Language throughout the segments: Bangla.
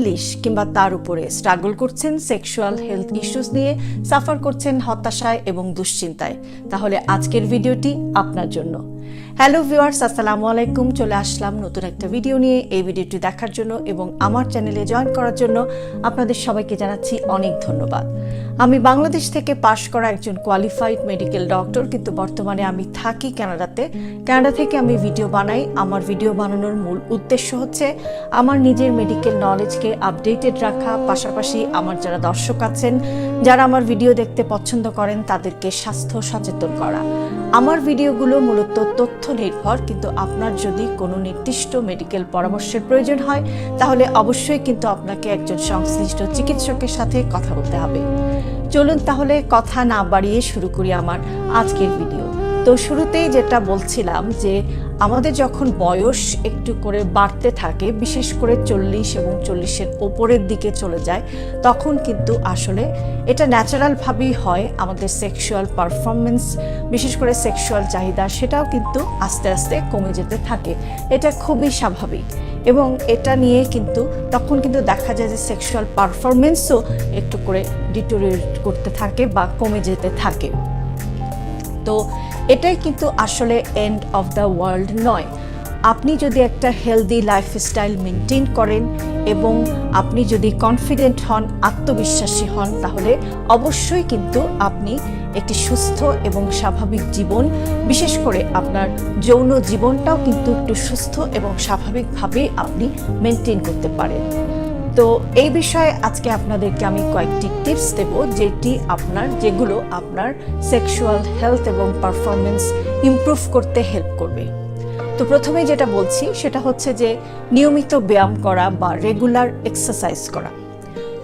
চল্লিশ কিংবা তার উপরে স্ট্রাগল করছেন সেক্সুয়াল হেলথ ইস্যুস নিয়ে সাফার করছেন হতাশায় এবং দুশ্চিন্তায়। তাহলে আজকের ভিডিওটি আপনার জন্য। হ্যালো ভিউয়ার্স আসসালামু আলাইকুম। চলে আসলাম নতুন একটা ভিডিও নিয়ে। এই ভিডিওটি দেখার জন্য এবং আমার চ্যানেলে জয়েন করার জন্য আপনাদের সবাইকে জানাচ্ছি অনেক ধন্যবাদ। আমি বাংলাদেশ থেকে পাশ করা একজন কোয়ালিফাইড মেডিকেল ডক্টর কিন্তু বর্তমানে আমি থাকি কানাডাতে কানাডা থেকে আমি ভিডিও বানাই। আমার ভিডিও বানানোর মূল উদ্দেশ্য হচ্ছে আমার নিজের মেডিকেল নলেজকে আপডেটেড রাখা। পাশাপাশি আমার যারা দর্শক আছেন, যারা আমার ভিডিও দেখতে পছন্দ করেন, তাদেরকে স্বাস্থ্য সচেতন করা। আমার ভিডিওগুলো মূলত তথ্য নির্ভর কিন্তু আপনার যদি কোনো নির্দিষ্ট মেডিকেল পরামর্শের প্রয়োজন হয়, তাহলে অবশ্যই কিন্তু আপনাকে একজন সংশ্লিষ্ট চিকিৎসকের সাথে কথা বলতে হবে। চলুন তাহলে কথা না বাড়িয়ে শুরু করি আমার আজকের ভিডিও তো শুরুতেই যেটা বলছিলাম যে আমাদের যখন বয়স একটু করে বাড়তে থাকে, বিশেষ করে চল্লিশ এবং চল্লিশের ওপরের দিকে চলে যায়, তখন কিন্তু আসলে এটা ন্যাচারালভাবেই হয় আমাদের সেক্সুয়াল পারফরমেন্স বিশেষ করে সেক্সুয়াল চাহিদা, সেটাও কিন্তু আস্তে আস্তে কমে যেতে থাকে। এটা খুবই স্বাভাবিক এবং এটা নিয়ে কিন্তু তখন কিন্তু দেখা যায় যে সেক্সুয়াল পারফরমেন্সও একটু করে ডিটোরিয়েট করতে থাকে বা কমে যেতে থাকে। তো এটাই কিন্তু আসলে এন্ড অফ দ্য ওয়ার্ল্ড নয়। আপনি যদি একটা হেলদি লাইফস্টাইল মেনটেন করেন এবং আপনি যদি কনফিডেন্ট হন, আত্মবিশ্বাসী হন, তাহলে অবশ্যই কিন্তু আপনি একটি সুস্থ এবং স্বাভাবিক জীবন, বিশেষ করে আপনার যৌন জীবনটাও কিন্তু একটু সুস্থ এবং স্বাভাবিকভাবে আপনি মেনটেন করতে পারেন। তো এই বিষয়ে আজকে আপনাদেরকে আমি কয়েকটি টিপস দেব, যেটি আপনার, যেগুলো আপনার সেক্সুয়াল হেলথ এবং পারফরমেন্স ইমপ্রুভ করতে হেল্প করবে। তো প্রথমে যেটা বলছি, সেটা হচ্ছে যে নিয়মিত ব্যায়াম করা বা রেগুলার এক্সারসাইজ করা।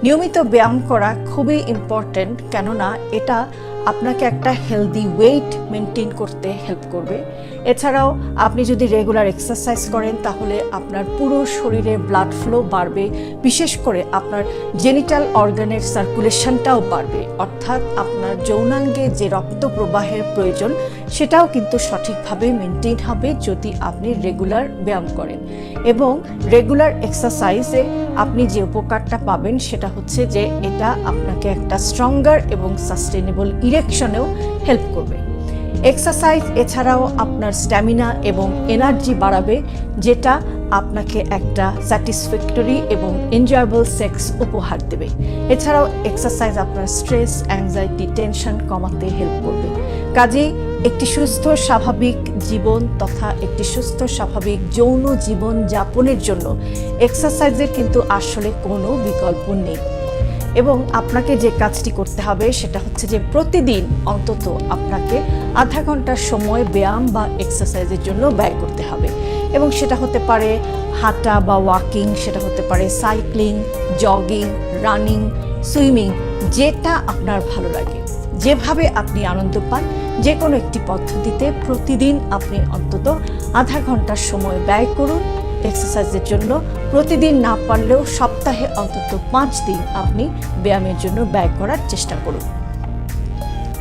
নিয়মিত ব্যায়াম করা খুবই ইম্পর্ট্যান্ট কেননা এটা আপনাকে একটা হেলদি ওয়েট মেনটেন করতে হেল্প করবে। এছাড়াও আপনি যদি রেগুলার এক্সারসাইজ করেন, তাহলে আপনার পুরো শরীরে ব্লাড ফ্লো বাড়বে। বিশেষ করে আপনার জেনিটাল অর্গানের সার্কুলেশনটাও বাড়বে। অর্থাৎ আপনার যৌনাঙ্গে যে রক্ত প্রবাহের প্রয়োজন, সেটাও কিন্তু সঠিকভাবে মেনটেন হবে যদি আপনি রেগুলার ব্যায়াম করেন। এবং রেগুলার এক্সারসাইজে আপনি যে উপকারটা পাবেন, সেটা হচ্ছে যে এটা আপনাকে একটা স্ট্রঙ্গার এবং সাস্টেনেবল ইরেকশনেও হেল্প করবে। এক্সারসাইজ এছাড়াও আপনার স্ট্যামিনা এবং এনার্জি বাড়াবে, যেটা আপনাকে একটা স্যাটিসফ্যাক্টরি এবং এনজয়েবল সেক্স উপহার দেবে। এছাড়াও এক্সারসাইজ আপনার স্ট্রেস, অ্যাংজাইটি, টেনশন কমাতে হেল্প করবে। কাজেই একটি সুস্থ, স্বাভাবিক জীবন তথা একটি সুস্থ, স্বাভাবিক যৌন জীবন যাপনের জন্য এক্সারসাইজের কিন্তু আসলে কোনো বিকল্প নেই। এবং আপনাকে যে কাজটি করতে হবে সেটা হচ্ছে যে প্রতিদিন অন্তত আপনাকে আধা ঘণ্টার সময় ব্যায়াম বা এক্সারসাইজের জন্য ব্যয় করতে হবে। এবং সেটা হতে পারে হাঁটা বা ওয়াকিং, সেটা হতে পারে সাইক্লিং, জগিং, রানিং, সুইমিং, যেটা আপনার ভালো লাগে। যেভাবে আপনি আনন্দ পান যে কোনো একটি পদ্ধতিতে প্রতিদিন আপনি অন্তত আধা ঘণ্টার সময় ব্যয় করুন এক্সারসাইজের জন্য প্রতিদিন না পারলেও সপ্তাহে অন্তত পাঁচ দিন আপনি ব্যায়ামের জন্য ব্যয় করার চেষ্টা করুন।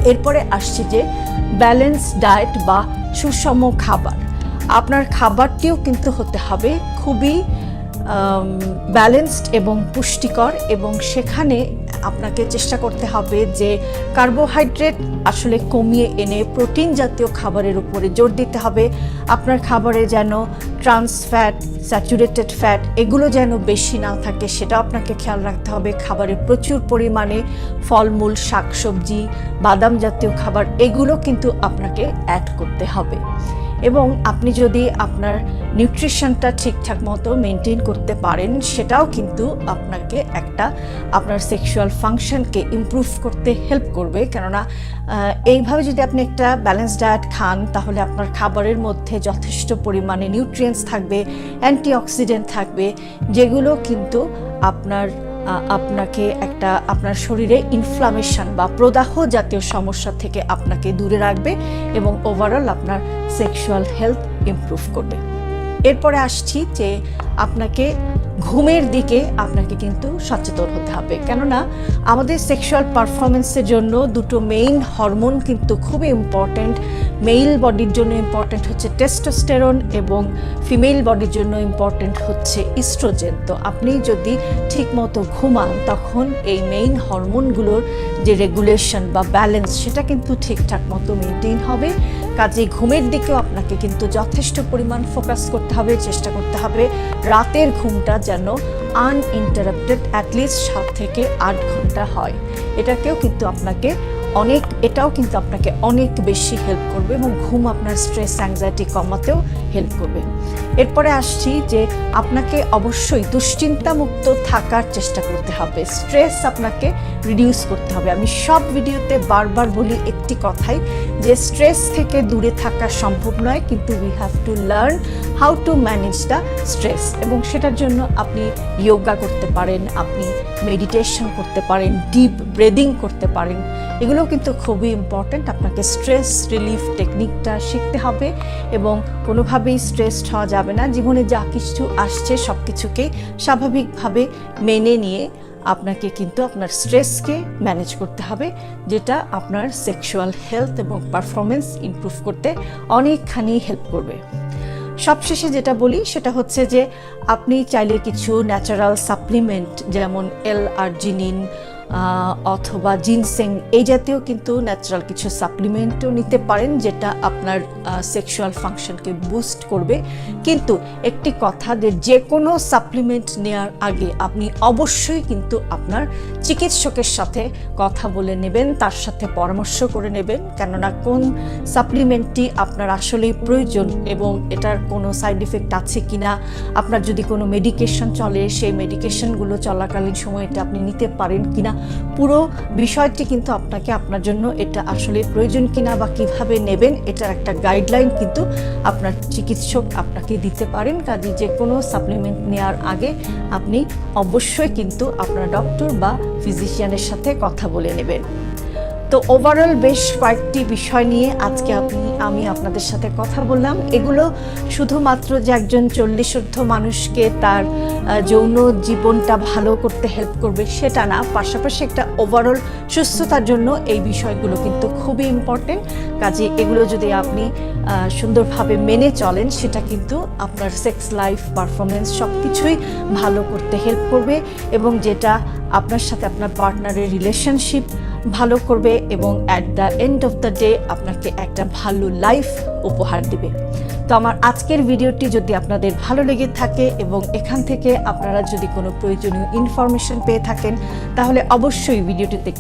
এরপরে আসছে যে ব্যালেন্স ডায়েট বা সুষম খাবার। আপনার খাবারটিও কিন্তু হতে হবে খুবই ব্যালেন্সড এবং পুষ্টিকর এবং সেখানে আপনাকে চেষ্টা করতে হবে যে কার্বোহাইড্রেট আসলে কমিয়ে এনে প্রোটিন জাতীয় খাবারের উপরে জোর দিতে হবে। আপনার খাবারে যেন ট্রান্স ফ্যাট স্যাচুরেটেড ফ্যাট এগুলো যেন বেশি না থাকে, সেটা আপনাকে খেয়াল রাখতে হবে। খাবারে প্রচুর পরিমাণে ফলমূল, শাকসবজি, বাদাম জাতীয় খাবার এগুলো কিন্তু আপনাকে অ্যাড করতে হবে। এবং আপনি যদি আপনার নিউট্রিশনটা ঠিকঠাক মতো মেনটেন করতে পারেন, সেটাও কিন্তু আপনাকে একটা আপনার সেক্সুয়াল ফাংশনকে ইমপ্রুভ করতে হেল্প করবে। কেননা এইভাবে যদি আপনি একটা ব্যালেন্স ডায়েট খান, তাহলে আপনার খাবারের মধ্যে যথেষ্ট পরিমাণে নিউট্রিয়েন্টস থাকবে অ্যান্টিঅক্সিডেন্ট থাকবে, যেগুলো কিন্তু আপনার আপনাকে একটা আপনার শরীরে ইনফ্লামেশন বা প্রদাহ জাতীয় সমস্যা থেকে আপনাকে দূরে রাখবে এবং ওভারঅল আপনার সেক্সুয়াল হেলথ ইমপ্রুভ করবে। এরপরে আসছি যে আপনাকে ঘুমের দিকে আপনাকে কিন্তু সচেতন হতে হবে। কেননা আমাদের সেক্সুয়াল পারফরমেন্সের জন্য দুটো মেইন হরমোন কিন্তু খুবই ইম্পর্ট্যান্ট মেল বডির জন্য ইম্পর্ট্যান্ট হচ্ছে টেস্টোস্টেরন এবং ফিমেল বডির জন্য ইম্পর্ট্যান্ট হচ্ছে ইস্ট্রোজেন তো আপনি যদি ঠিকমতো ঘুমান, তখন এই মেইন হরমোনগুলোর যে রেগুলেশন বা ব্যালেন্স সেটা কিন্তু ঠিকঠাক মতো মেনটেন হবে। কাজে ঘুমের দিকেও আপনাকে কিন্তু যথেষ্ট পরিমাণ ফোকাস করতে হবে, চেষ্টা করতে হবে। রাতের ঘুমটা যেন আনইন্টারাপ্টেড অ্যাটলিস্ট সাত থেকে আট ঘণ্টা হয়। এটাকেও কিন্তু আপনাকে অনেক, এটাও কিন্তু আপনাকে অনেক বেশি হেল্প করবে এবং ঘুম আপনার স্ট্রেস অ্যাংজাইটি কমাতেও হেল্প করবে। এরপরে আসছি যে আপনাকে অবশ্যই দুশ্চিন্তামুক্ত থাকার চেষ্টা করতে হবে। স্ট্রেস আপনাকে রিডিউস করতে হবে। আমি সব ভিডিওতে বারবার বলি একটি কথাই, যে স্ট্রেস থেকে দূরে থাকা সম্ভব নয়, কিন্তু we have to learn how to manage the stress এবং সেটার জন্য আপনি যোগা করতে পারেন, আপনি মেডিটেশন করতে পারেন ডিপ ব্রেদিং করতে পারেন। এগুলো কিন্তু খুবই ইম্পর্ট্যান্ট আপনাকে স্ট্রেস রিলিফ টেকনিকটা শিখতে হবে এবং কোনোভাবেই স্ট্রেসড হওয়া যাবে না। জীবনে যা কিছু আসছে সব কিছুকে স্বাভাবিকভাবে মেনে নিয়ে আপনাকে কিন্তু আপনার স্ট্রেসকে ম্যানেজ করতে হবে, যেটা আপনার সেক্সুয়াল হেলথ এবং পারফরমেন্স ইমপ্রুভ করতে অনেকখানি হেল্প করবে। সবশেষে যেটা বলি, সেটা হচ্ছে যে আপনি চাইলে কিছু ন্যাচারাল সাপ্লিমেন্ট যেমন এল আর্জিনিন অথবা জিনসেং এই জাতীয় কিন্তু ন্যাচারাল কিছু সাপ্লিমেন্টও নিতে পারেন যেটা আপনার সেক্সুয়াল ফাংশনকে বুস্ট করবে। কিন্তু একটি কথা যে যে কোনো সাপ্লিমেন্ট নেওয়ার আগে আপনি অবশ্যই কিন্তু আপনার চিকিৎসকের সাথে কথা বলে নেবেন, তার সাথে পরামর্শ করে নেবেন, কেননা কোন সাপ্লিমেন্টটি আপনার আসলেই প্রয়োজন এবং এটার কোনো সাইড ইফেক্ট আছে কি না আপনার যদি কোনো মেডিকেশন চলে, সেই মেডিকেশনগুলো চলাকালীন সময় এটা আপনি নিতে পারেন কিনা পুরো বিষয়টি কিন্তু আপনাকে আপনার জন্য এটা আসলে প্রয়োজন কিনা বা কীভাবে নেবেন, এটার একটা গাইডলাইন কিন্তু আপনার চিকিৎসক আপনাকে দিতে পারেন। কাজে যে কোনো সাপ্লিমেন্ট নেওয়ার আগে আপনি অবশ্যই কিন্তু আপনার ডক্টর বা ফিজিশিয়ানের সাথে কথা বলে নেবেন। তো ওভারঅল বেশ কয়েকটি বিষয় নিয়ে আজকে আপনি, আমি আপনাদের সাথে কথা বললাম। এগুলো শুধুমাত্র যে একজন চল্লিশ ঊর্ধ্ব মানুষকে তার যৌন জীবনটা ভালো করতে হেল্প করবে সেটা না। পাশাপাশি একটা ওভারঅল সুস্থতার জন্য এই বিষয়গুলো কিন্তু খুবই ইম্পর্টেন্ট কাজে এগুলো যদি আপনি সুন্দরভাবে মেনে চলেন, সেটা কিন্তু আপনার সেক্স লাইফ পারফরমেন্স সব কিছুই ভালো করতে হেল্প করবে এবং যেটা আপনার সাথে আপনার পার্টনারের রিলেশনশিপ ভালো করবে এবং at the end of the day আপনাকে একটা ভালো লাইফ উপহার দিবে। তো আমার আজকের ভিডিওটি যদি আপনাদের ভালো লেগে থাকে এবং এখান থেকে আপনারা যদি কোনো প্রয়োজনীয় ইনফরমেশন পেয়ে থাকেন, তাহলে অবশ্যই ভিডিওটিতে